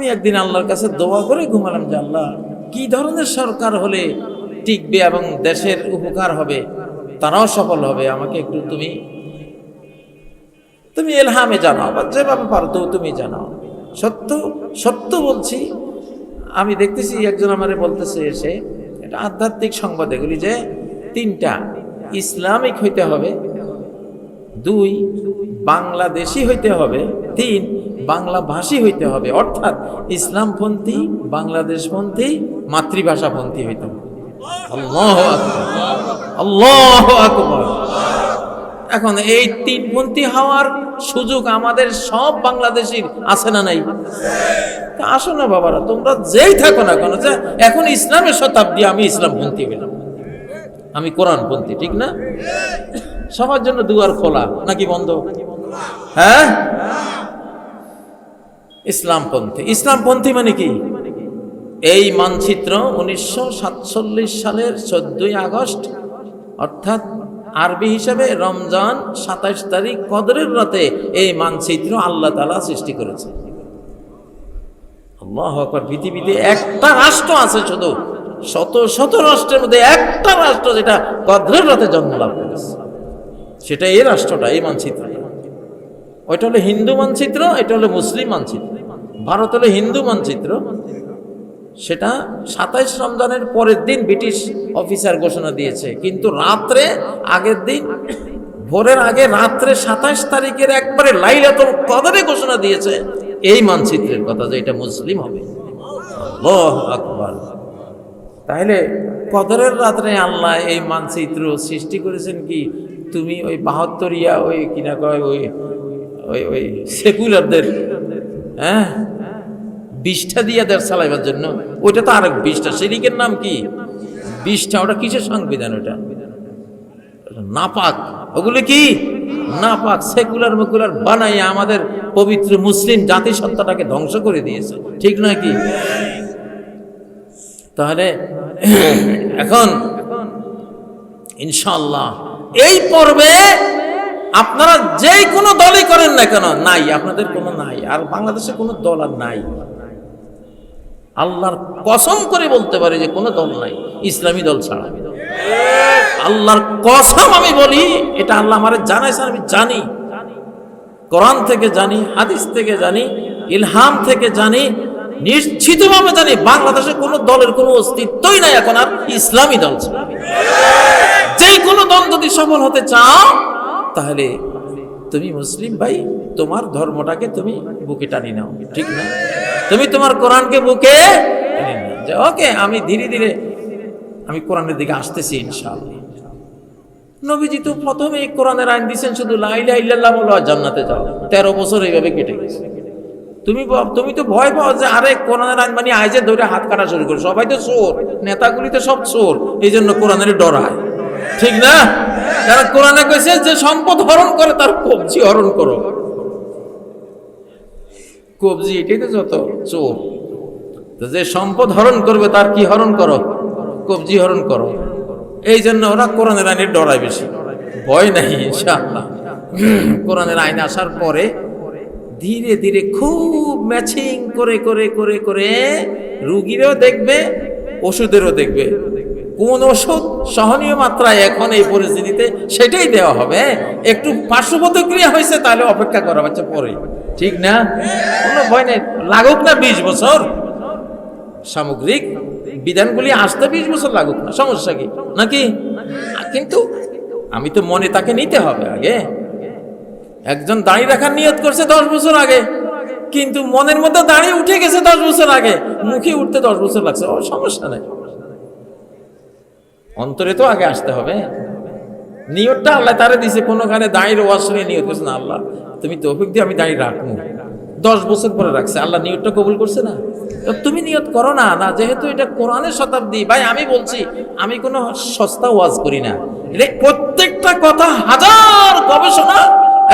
আমি একদিন আল্লাহর কাছে দোয়া করে ঘুমালাম যে আল্লাহ, কি ধরনের সরকার হলে টিকবে এবং দেশের উপকার হবে, তারাও সফল হবে? আমাকে একটু তুমি তুমি এলহামে জানাও বা যেভাবে পারো তো তুমি জানাও। সত্য সত্য বলছি, আমি দেখতেছি একজন আমারে বলতেছে এসে এটা আধ্যাত্মিক সংবাদ এগুলি যে তিনটা, ইসলামিক হইতে হবে, দুই, বাংলাদেশি হইতে হবে, তিন বাংলা ভাষী হইতে হবে। অর্থাৎ ইসলামপন্থী, বাংলাদেশপন্থী, মাতৃভাষাপন্থী হইতে হবে। এখন এই তিনপন্থী হওয়ার সুযোগ আমাদের সব বাংলাদেশির আছে না নাই? আসো না বাবারা, তোমরা যেই থাকো না কেন, যে এখন ইসলামের শতাব্দী, আমি ইসলামপন্থী হইলাম। আমি কোরআনপন্থী, ঠিক না? সবার জন্য দুয়ার খোলা নাকি বন্ধ? হ্যাঁ? ইসলামপন্থী। ইসলামপন্থী মানে কি? এই মানচিত্র উনিশশো সাতচল্লিশ সালের চোদ্দই আগস্ট, অর্থাৎ আরবি হিসাবে রমজান সাতাইশ তারিখ কদরের রাতে এই মানচিত্র আল্লাহ তালা সৃষ্টি করেছে। পৃথিবীতে একটা রাষ্ট্র আছে শুধু, শত শত রাষ্ট্রের মধ্যে একটা রাষ্ট্র যেটা কদরের রাতে জন্ম লাভ করেছে। সেটা এই রাষ্ট্রটা, এই মানচিত্র। ওইটা হলো হিন্দু মানচিত্র, এটা হলো মুসলিম মানচিত্র। ভারত হলো হিন্দু মানচিত্র। সেটা সাতাইশ রমজানের পরের দিন ব্রিটিশ অফিসার ঘোষণা দিয়েছে। কিন্তু রাত্রে, আগের দিন, ভোরের আগে রাত্রে সাতাইশ তারিখের একবারে লাইলাতুল কদরে ঘোষণা দিয়েছে এই মানচিত্রের কথা যে এটা মুসলিম হবে। আকবার। তাহলে কদরের রাত্রে আল্লাহ এই মানচিত্র সৃষ্টি করেছেন কি? তুমি ওই বাহাত্তরিয়া ওই কিনা কয় ওই ওই ওই সেকুলারদের হ্যাঁ? বিষ্ঠা দিয়ে দেড় চালাইবার জন্য। ওইটা তো আরেক বিষ্ঠা সেদিকের নাম কি? বিষ্ঠা ওটা কিসের সংবিধান ওটা? নাপাক। ওগুলো কি? নাপাক। সেকুলার মকুলার বানাই আমাদের পবিত্র মুসলিম জাতিসত্তাটাকে ধ্বংস করে দিয়েছে। ঠিক নয় কি? তাহলে, এখন ইনশাল্লাহ এই পর্বে আপনারা যেই কোনো দলই করেন না কেন, নাই, আপনাদের কোনো নাই, আর বাংলাদেশে কোনো দল আর নাই। আল্লাহর কসম করে বলতে পারি যে কোনো দল নাই, ইসলামী দল ছাড়া। আল্লাহর কসম আমি বলি, এটা আল্লাহ আমার জানাইছে আমি জানি। কোরআন থেকে জানি, হাদিস থেকে জানি, ইলহাম থেকে জানি, নিশ্চিতভাবে জানি, বাংলাদেশে কোনো দলের কোনো অস্তিত্বই নাই এখন আর ইসলামী দল ছাড়া। যে কোনো দল যদি সফল হতে চাও তাহলে তুমি মুসলিম ভাই, তোমার ধর্মটাকে তুমি বুকে টানি নাও, ঠিক না? তুমি তোমার কোরআনকে বুকে ওকে, আমি ধীরে ধীরে, আমি কোরআনের দিকে আসতেছি ইনশাআল্লাহ। নবীজি তো প্রথমে কোরআনের আইন দিয়েছেন শুধু লাইলা ইল্লাল্লাহ বলো জান্নাতে যাও। তেরো বছর এইভাবে কেটে গেছে। তুমি তুমি তো ভয় পাও যে, আরে, কোরআনের আইন মানে আইজে ধরে হাত কাটা শুরু করে। সবাই তো চোর, নেতাগুলি তো সব চোর এই জন্য কোরআনের ডরায়। ঠিক না? কারণ কোরআনে কইছে যে সম্পদ হরণ করে, তার কবজি হরণ করো। কবজি এটাই তো যত চোর। তো যে সম্পদ হরণ করবে, তার কি হরণ করো? কবজি হরণ করো। এই জন্য ওরা কোরআনের আইনের ডরায় বেশি। ভয় নাই, ইনশাআল্লাহ। কোরআনের আইন আসার পরে ধীরে ধীরে খুব ম্যাচিং করে করে করে করে রুগীরও দেখবে, ওষুধেরও দেখবে। কোন ওষুধ সহনীয় মাত্রায় এখন এই পরিস্থিতিতে সেটাই দেওয়া হবে। একটু পার্শ্ব প্রতিক্রিয়া হয়েছে, তাহলে অপেক্ষা করা হচ্ছে পরে। ঠিক না? কোনো ভয় নেই। লাগুক না বিশ বছর। সামগ্রিক বিধানগুলি আসতে বিশ বছর লাগুক না। সমস্যা কি? নাকি? কিন্তু আমি তো মনে তাকে নিতে হবে আগে। একজন দাড়ি রাখার নিয়ত করছে দশ বছর আগে। কিন্তু মনের মধ্যে দাঁড়িয়ে উঠে গেছে দশ বছর আগে। মুখে উঠতে দশ বছর লাগছে। সমস্যা নেই। অন্তরে তো আগে আসতে হবে। নিয়তটা আল্লাহ তারে দিছে, কোনোখানে দাঁড়িয়ে ওয়াজ নিয়ত করছে না আল্লাহ। তুমি তৌফিক দিয়ে আমি দাঁড়িয়ে রাখব। দশ বছর পরে রাখছে। আল্লাহ নিয়তটা কবুল করছে না? তো তুমি নিয়ত করো না না, যেহেতু এটা কোরআনের শতাব্দী। ভাই, আমি বলছি, আমি কোনো সস্তা ওয়াজ করি না। এটা প্রত্যেকটা কথা হাজার গবেষণা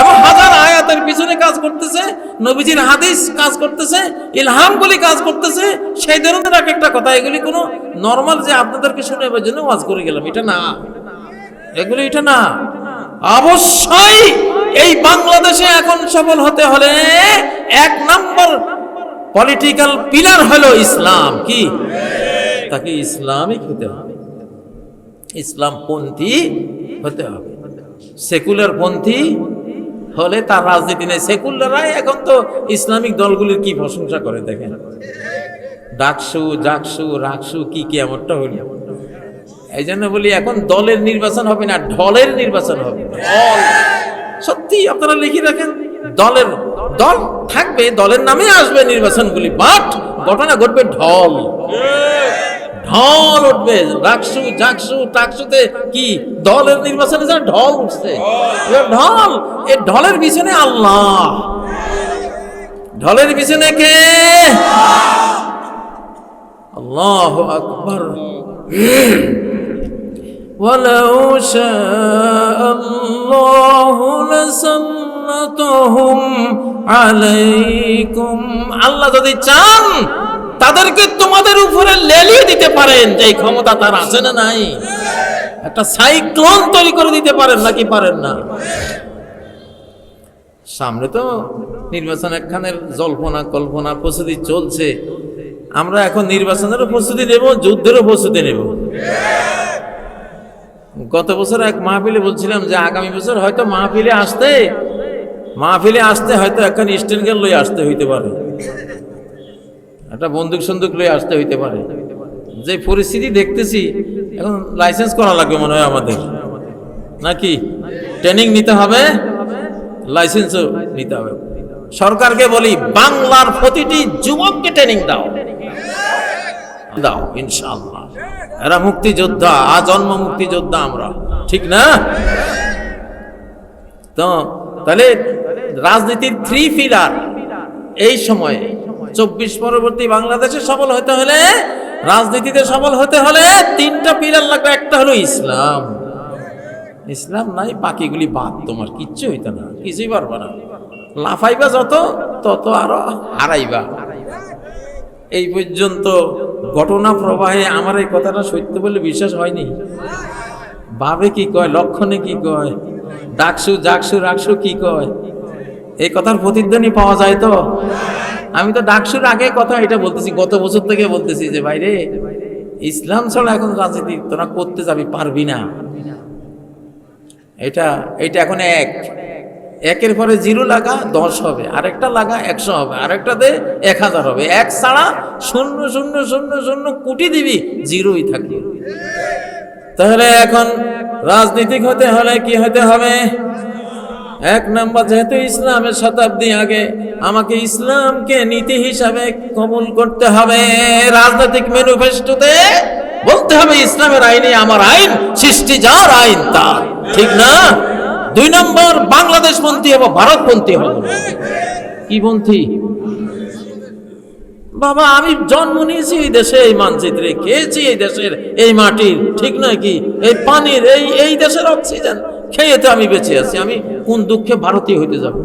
এবং হাজার আয়াতের পিছনে কাজ করতেছে, নবীজির হাদিস কাজ করতেছে, ইলহামগুলি কাজ করতেছে, সেই ধরনের এক একটা কথা, এগুলি কোনো নর্মাল যে আপনাদেরকে শুনে জন্য ওয়াজ করে গেলাম, এটা না। এগুলো, এটা না। অবশ্যই এই বাংলাদেশে এখন সফল হতে হলে এক নম্বর পলিটিক্যাল পিলার হলো ইসলাম, কি? তাকে ইসলামিক হতে হবে। ইসলাম পন্থী হতে হবে। সেকুলার পন্থী হলে তার রাজনীতি নেই। সেকুলাররাই এখন তো ইসলামিক দলগুলির কি প্রশংসা করে দেখেন? ডাকসু, জাকসু রাকসু কি কি এমনটা হইল এই জন্য বলি, এখন দলের নির্বাচন হবে না, ঢলের নির্বাচন হবে। ঢল। সত্যি আপনারা লিখে রাখেন, দলের, দল থাকবে, দলের নামে আসবে নির্বাচনগুলি, বাট ঘটনা ঘটবে ঢল। ঢল উঠবে রাকসু জাকসু টাকসুতে কি দলের নির্বাচনে যা ঢল উঠছে এবার ঢল এই ঢলের পিছনে আল্লাহ ঢলের পিছনে কে আল্লাহ আকবর ولو شاء الله لسلطهم عليكم আল্লাহ যদি চান তাদেরকে তোমাদের উপরে লেলিয়ে দিতে পারেন। যে ক্ষমতা তার আছে না নাই? একটা সাইক্লোন তৈরি করে দিতে পারেন নাকি পারেন না? সামনে তো নির্বাচন একখানের জল্পনা, কল্পনা, প্রস্তুতি চলছে। আমরা এখন নির্বাচনেরও প্রস্তুতি নেব, যুদ্ধেরও প্রস্তুতি নেব। গত বছর এক মাহফিলে বলছিলাম যে আগামী বছর হয়তো মাহফিলে আসতে মাহফিলে আসতে হয়তো একখান স্টেন গেল লই আসতে হইতে পারে। একটা বন্দুক সন্দুক লই আসতে হইতে পারে। যে পরিস্থিতি দেখতেছি, এখন লাইসেন্স করা লাগবে মনে হয় আমাদের। নাকি? ট্রেনিং নিতে হবে লাইসেন্সও নিতে হবে। সরকারকে বলি, বাংলার প্রতিটি যুবককে ট্রেনিং দাও। দাও, ইনশাআল্লাহ। এরা মুক্তিযোদ্ধা আজন্ম মুক্তিযোদ্ধা আমরা। ঠিক না? তো, তাহলে রাজনীতির থ্রি ফিলার এই সময়ে চব্বিশ পরবর্তী বাংলাদেশে সফল হতে হলে, রাজনীতিতে সফল হতে হলে তিনটা পিলার লাগবে, একটা হলো ইসলাম। ইসলাম নাই, বাকিগুলি বাদ, তোমার কিচ্ছু হইতো না, কিছুই পারবা না। লাফাইবা যত, তত আরও হারাইবা। এই পর্যন্ত ঘটনা প্রবাহে আমার এই কথাটা সত্য বলে বিশ্বাস হয়নি। ভাবে কি কয়, লক্ষণে কি কয়, ডাকসু জাকসু রাকসু কি কয়, এই কথার প্রতিধ্বনি পাওয়া যায় তো? আমি তো ডাকসুর আগে কথা এটা বলতেছি, গত বছর থেকে বলতেছি যে ভাইরে ইসলাম ছাড়া এখন রাজনীতি তোরা করতে যাবি, পারবি না। এটা এটা এখন এক। একের পরে জিরো লাগা, দশ হবে। আরেকটা লাগা, একশো হবে। আরেকটা দে, এক হাজার হবে। এক ছাড়া শূন্য শূন্য শূন্য শূন্য কোটি দিবি, জিরোই থাকবে। তাহলে এখন রাজনীতিক হতে হলে কি হতে হবে? এক নম্বর যেহেতু ইসলামের শতাব্দী আগে, আমাকে ইসলামকে নীতি হিসাবে কবুল করতে হবে। রাজনৈতিক ম্যানিফেস্টোতে বলতে হবে, ইসলামের আইনে আমার আইন, সৃষ্টি যার আইন তা ঠিক না? দুই নম্বর, বাংলাদেশ পন্থী হব, ভারত পন্থী হব। কি পন্থী বাবা, আমি জন্ম নিয়েছি এই দেশে, এই মানচিত্রে, খেয়েছি এই দেশের এই মাটির ঠিক নয় কি? এই পানির, এই এই দেশের অক্সিজেন, খেয়ে তো আমি বেঁচে আছি। আমি কোন দুঃখে ভারতীয় হইতে যাব?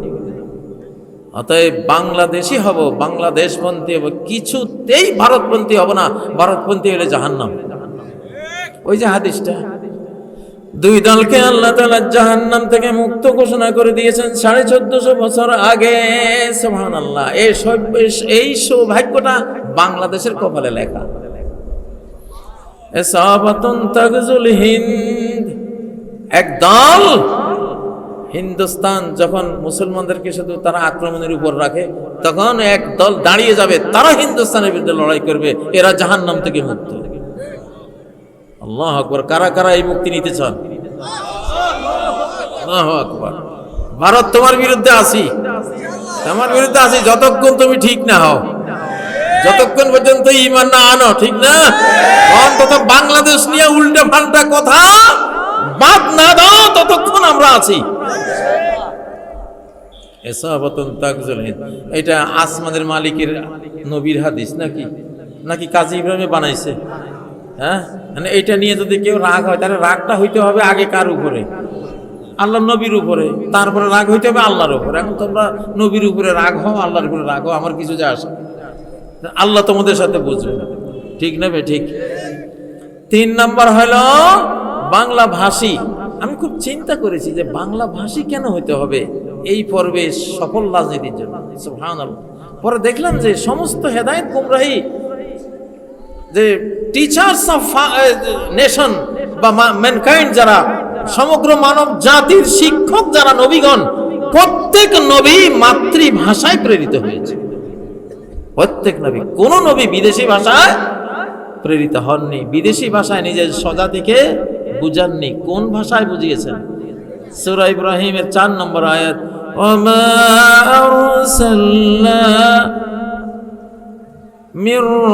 অতএব বাংলাদেশি হব, বাংলাদেশপন্থী হব, কিছুতেই ভারতপন্থী হব না, ভারতপন্থী হলে জাহান্নাম। ওই যে হাদিসটা। দুই দলকে আল্লাহ তালা জাহান্নাম থেকে মুক্ত ঘোষণা করে দিয়েছেন সাড়ে চোদ্দশো বছর আগে। সোহান আল্লাহ এই এই সৌভাগ্যটা বাংলাদেশের কপালে লেখা। এক দল হিন্দুস্তান যখন মুসলমানদেরকে শুধু তারা আক্রমণের উপর রাখে, তখন এক দল দাঁড়িয়ে যাবে, তারা হিন্দুস্তানের বিরুদ্ধে লড়াই করবে, এরা জাহান্নাম থেকে মুক্ত। আল্লাহ আকবর, কারা কারা এই মুক্তি নিতে চান? আকবর। ভারত, তোমার বিরুদ্ধে আসি তোমার বিরুদ্ধে আসি যতক্ষণ তুমি ঠিক না হও। যতক্ষণ পর্যন্ত ইমান না আনো, ঠিক না? অন্তত বাংলাদেশ নিয়ে উল্টে পাল্টা কথা বাদ না দাও, ততক্ষণ আমরা আছি। এসাবতন তাকজুল হিন্দ। এটা আসমানের মালিকের নবীর হাদিস নাকি? নাকি কাজী ইব্রাহিমে বানাইছে? হ্যাঁ? মানে এটা নিয়ে যদি কেউ রাগ হয়, তাহলে রাগটা হইতে হবে আগে কার উপরে? আল্লাহ নবীর উপরে। তারপরে রাগ হইতে হবে আল্লাহর উপরে। এখন তোমরা নবীর উপরে রাগ হও, আল্লাহর উপরে রাগ হও, আমার কিছু যায় আসে আল্লাহ তোমাদের সাথে বুঝবে। ঠিক নেবে ঠিক। তিন নম্বর হলো বাংলা ভাষী। আমি খুব চিন্তা করেছি যে বাংলা ভাষী কেন হইতে হবে? এই পর্বে সফল রাজনীতির জন্য। সুবহানাল্লাহ। পরে দেখলাম যে সমস্ত হেদায়েত গুমরাহি যে টিচার্স অফ নেশন বা ম্যানকাইন্ড যারা, সমগ্র মানব জাতির শিক্ষক যারা নবীগণ, প্রত্যেক নবী মাতৃভাষায় প্রেরিত হয়েছে। প্রত্যেক নবী, কোন নবী বিদেশি ভাষায় প্রেরিত হননি, বিদেশি ভাষায় নিজের স্বজাতিকে বুঝাননি, কোন ভাষায় বুঝিয়েছেন? সূরা ইব্রাহিমের চার নম্বর আয়াত وما أرسلنا من